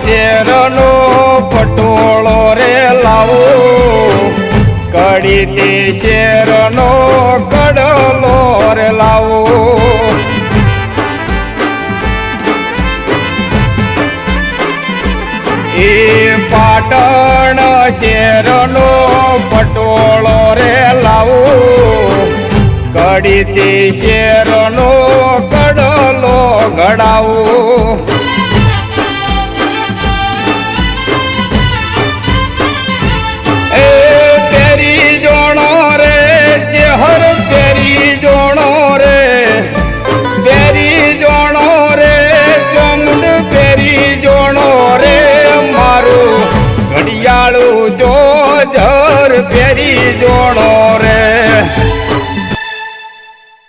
શેરનો પટોળો રે લાવો. કડીની શેરનો કડલો રે લાવો. એ પાટણ શેરનો પટોળો રે લાવો. કડીતી શેરનો કડલો ઘડાવો પહેરી જોડો રે.